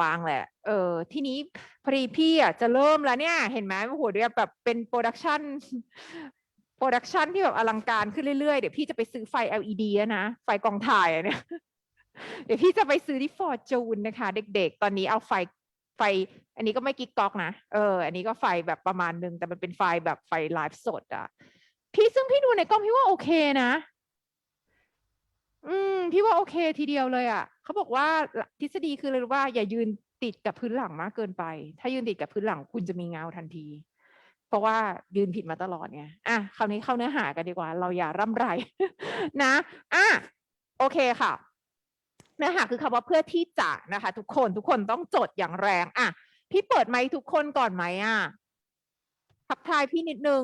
วางแหละ เออ ที่นี้พอดีพี่อะจะเริ่มแล้วเนี่ย เห็นไหมโอ้โหเดี๋ยวแบบเป็นโปรดักชันโปรดักชันที่แบบอลังการขึ้นเรื่อยๆ เดี๋ยวพี่จะไปซื้อไฟ LED แล้วนะ ไฟกองถ่ายเนี่ย เดี๋ยวพี่จะไปซื้อที่ฟอร์จูนนะคะ เด็กๆ ตอนนี้เอาไฟไฟ อันนี้ก็ไม่กิ๊กก๊อกนะ เออ อันนี้ก็ไฟแบบประมาณนึง แต่มันเป็นไฟแบบไฟไลฟ์สดอะ พี่ซึ่งพี่ดูในกล้องพี่ว่าโอเคนะ อืมพี่ว่าโอเคทีเดียวเลยอะเขาบอกว่าทฤษฎีคือเลยว่าอย่ายืนติดกับพื้นหลังมากเกินไป ถ้ายืนติดกับพื้นหลังคุณจะมีเงาทันที เพราะว่ายืนผิดมาตลอดไงอะคราวนี้เข้าเนื้อหากันดีกว่า เราอย่าร่ำไร นะอะโอเคค่ะ เนื้อหาคือคำว่าเพื่อที่จะนะคะ ทุกคนทุกคนต้องจดอย่างแรง อะ พี่เปิดไมค์ทุกคนก่อนไหมอะทักทายพี่นิดนึง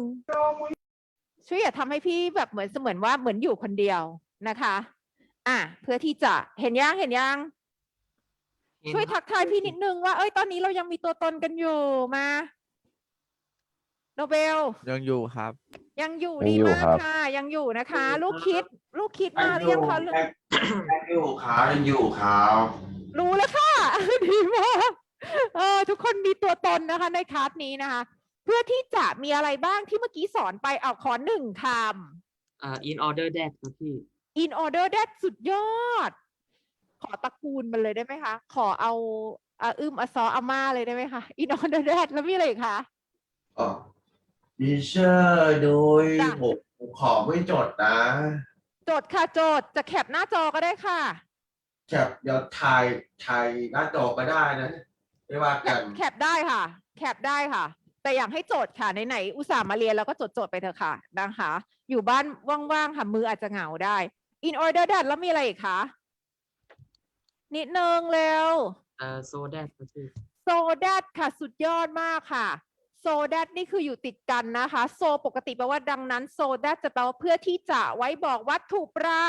ช่วยอย่าทำให้พี่แบบเหมือนเสมือนว่าเหมือนอยู่คนเดียวนะคะ อะเพื่อที่จะเห็นยังเห็นยังช่วยทักทายพี่นิดนึงว่า เอ้ยตอนนี้เรายังมีตัวตนกันอยู่มาโนเบล ยังอยู่ครับ ยังอยู่ยังดีอยู่มากครับค่ะ ยังอยู่นะคะ ลูกคิด ลูกคิดมาหรือยังคะยังอยู่ครับยังอยู่ครับรู้แล้วค่ะดีมากเออทุกคนมีตัวตนนะคะ ในคลาสนี้นะคะ เพื่อที่จะมีอะไรบ้างที่เมื่อกี้สอนไปเอาขอหนึ่งคอ่า in order that ครับพี่ำ in order that สุดยอด ขอตระกูลมันเลยได้ไหมคะ ขอเอาอาอึมอาซออาม่าเลยได้ไหมคะ in order that แล้วมีอะไรอีกคะอ๋อดิเชอร์โดยจ้ะผมผมขอไม่จดนะโจทย์ค่ะโจทย์จะแคปหน้าจอก็ได้ค่ะ แคปเดี๋ยวถ่ายถ่ายหน้าจอก็ได้นะ ไม่ว่ากันแคปได้ค่ะ แคปได้ค่ะ แต่อยากให้โจทย์ค่ะไหนๆอุตส่าห์มาเรียนแล้วก็จดโจทย์ไปเถอะค่ะนะคะอยู่บ้านว่างๆค่ะมืออาจจะเหงาได้ in order that แล้วมีอะไรอีกคะ นิดนึงเร็วอ่า so that ครับพี่ so that ค่ะ สุดยอดมากค่ะ so that นี่คืออยู่ติดกันนะคะ so ปกติแปลว่าดังนั้น so that จะแปลว่าเพื่อที่จะไว้บอกวัตถุประ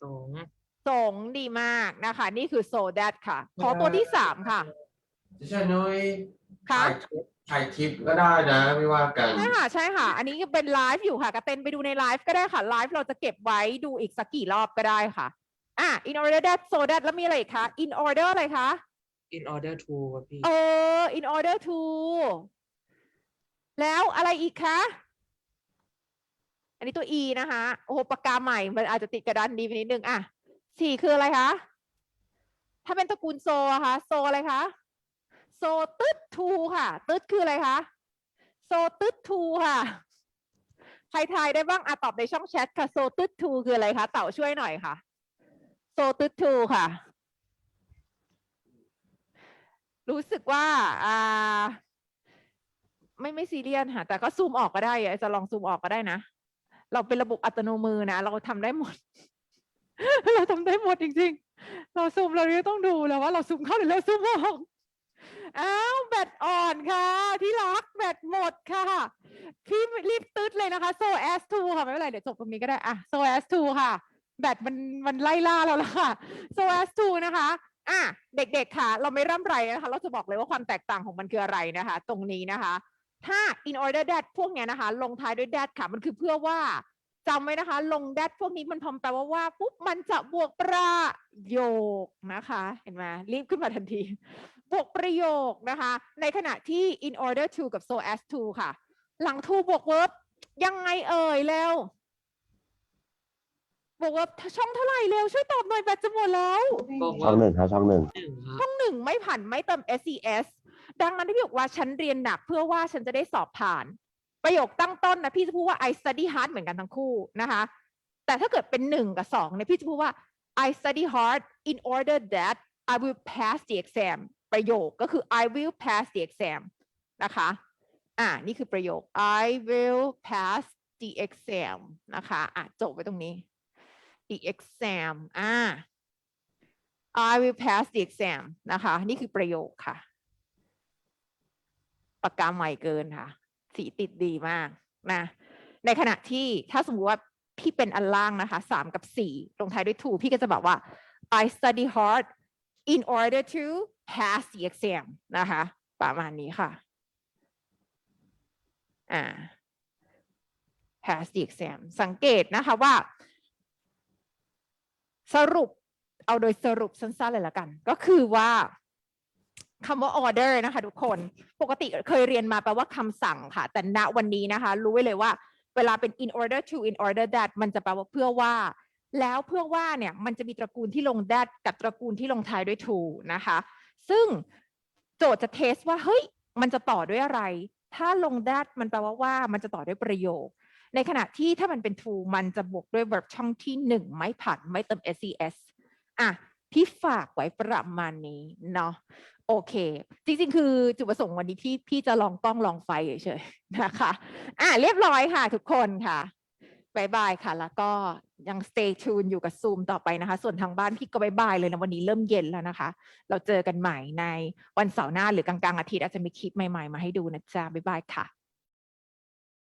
สองสงค์ดีมากนะคะ นี่คือ so that ค่ะ ขอตัวที่สามค่ะดิเชอร์นุ้ยค่ะ ถ่ายคลิป ถ่ายคลิปก็ได้นะไม่ว่ากันใช่ค่ะใช่ค่ะ อันนี้เป็นไลฟ์อยู่ค่ะกระเต็นไปดูในไลฟ์ก็ได้ค่ะไลฟ์เราจะเก็บไว้ดูอีกสักกี่รอบก็ได้ค่ะอะ in order that so that แล้วมีอะไรอีกคะ in order อะไรคะ in order to ครับพี่ เออ in order to แล้วอะไรอีกคะ อันนี้ตัว e นะคะโอ้โหปากกาใหม่มันอาจจะติดกระดานดีไปนิดนึงอะสี่คืออะไรคะ ถ้าเป็นตระกูลโซอะคะ โซอะไรคะ โซตึ๊ดทูค่ะ ตึ๊ดคืออะไรคะ โซตึ๊ดทูค่ะ ใครทายได้บ้างอะตอบในช่องแชทค่ะ โซตึ๊ดทูคืออะไรคะ เต่าช่วยหน่อยค่ะ โซตึ๊ดทูค่ะ รู้สึกว่าอ่าไม่ไม่ซีเรียสค่ะ แต่ก็ซูมออกก็ได้อะจะลองซูมออกก็ได้นะ เราเป็นระบบอัตโนมือนะ เราทำได้หมด เราทำได้หมดจริง ๆ เราซูมเราเนี่ยต้องดูแล้วว่าเราซูมเข้าหรือเราซูมออก อ้าวแบตอ่อนค่ะ ที่รักแบตหมดค่ะ พี่รีบตืดเลยนะคะ so as to ค่ะ ไม่เป็นไรเดี๋ยวจบตรงนี้ก็ได้อะ so as to ค่ะ แบตมันมันไล่ล่าเราแล้วค่ะ so as to นะคะอะเด็กๆค่ะ เราไม่ร่ำไรนะคะ เราจะบอกเลยว่าความแตกต่างของมันคืออะไรนะคะ ตรงนี้นะคะ ถ้า in order that พวกเนี้ยนะคะ ลงท้ายด้วย that ค่ะ มันคือเพื่อว่า จำไว้นะคะ ลง that พวกนี้มันพร้อมแปลว่าว่าปุ๊บมันจะบวกประโยคนะคะ เห็นไหมรีบขึ้นมาทันที บวกประโยคนะคะ ในขณะที่ in order to กับ so as to ค่ะ หลัง to บวก verb ยังไงเอ่ยเร็วบวก verb ช่องเท่าไหร่เร็ว ช่วยตอบหน่อยแบตจะหมดแล้วบอกช่ว่าองหนึ่งครับช่องหนึ่งหนึ่งครับ ช่องหนึ่งไม่ผ่านไม่เติม SES ดังนั้นที่พี่บอกว่าฉันเรียนหนักเพื่อว่าฉันจะได้สอบผ่าน ประโยคตั้งต้นนะพี่จะพูดว่า I study hard เหมือนกันทั้งคู่นะคะ แต่ถ้าเกิดเป็นหนึ่งกับสองเนี่ยพี่จะพูดว่า I study hard in order that I will pass the exam ประโยคก็คือ I will pass the exam นะคะ อ่า นี่คือประโยค I will pass the exam นะคะ อะ จบไว้ตรงนี้ the exam อ่า I will pass the exam นะคะ นี่คือประโยคค่ะ ปากกาใหม่เกินค่ะ สีติดดีมากนะ ในขณะที่ถ้าสมมติว่าพี่เป็นอันล่างนะคะสามกับสี่ลงท้ายด้วย to พี่ก็จะบอกว่า I study hard in order to pass the exam นะคะ ประมาณนี้ค่ะ อ่า pass the exam สังเกตนะคะว่า สรุปเอาโดยสรุปสั้นๆเลยละกัน ก็คือว่า คำว่า order นะคะทุกคนปกติเคยเรียนมาแปลว่าคำสั่งค่ะ แต่ณวันนี้นะคะ รู้ไว้เลยว่า เวลาเป็น in order to in order that มันจะแปลว่าเพื่อว่า แล้วเพื่อว่าเนี่ยมันจะมีตระกูลที่ลง that กับตระกูลที่ลงท้ายด้วย to นะคะ ซึ่งโจทย์จะเทสว่าเฮ้ยมันจะต่อด้วยอะไร ถ้าลง that มันแปลว่าว่ามันจะต่อด้วยประโยค ในขณะที่ถ้ามันเป็น to มันจะบวกด้วย verb ช่องที่หนึ่งไม่ผันไม่เติม ses อะ พี่ฝากไว้ประมาณนี้เนาะโอเค จริงๆ คือจุดประสงค์วันนี้ที่พี่จะลองกล้องลองไฟเฉยๆนะคะอะเรียบร้อยค่ะทุกคนค่ะบายบายค่ะ แล้วก็ยัง stay tuned อยู่กับซูมต่อไปนะคะ ส่วนทางบ้านพี่ก็บายบายเลยนะวันนี้เริ่มเย็นแล้วนะคะ เราเจอกันใหม่ในวันเสาร์หน้าหรือกลางๆอาทิตย์อาจจะมีคลิปใหม่ๆ มาให้ดูนะจ๊ะบายบายค่ะ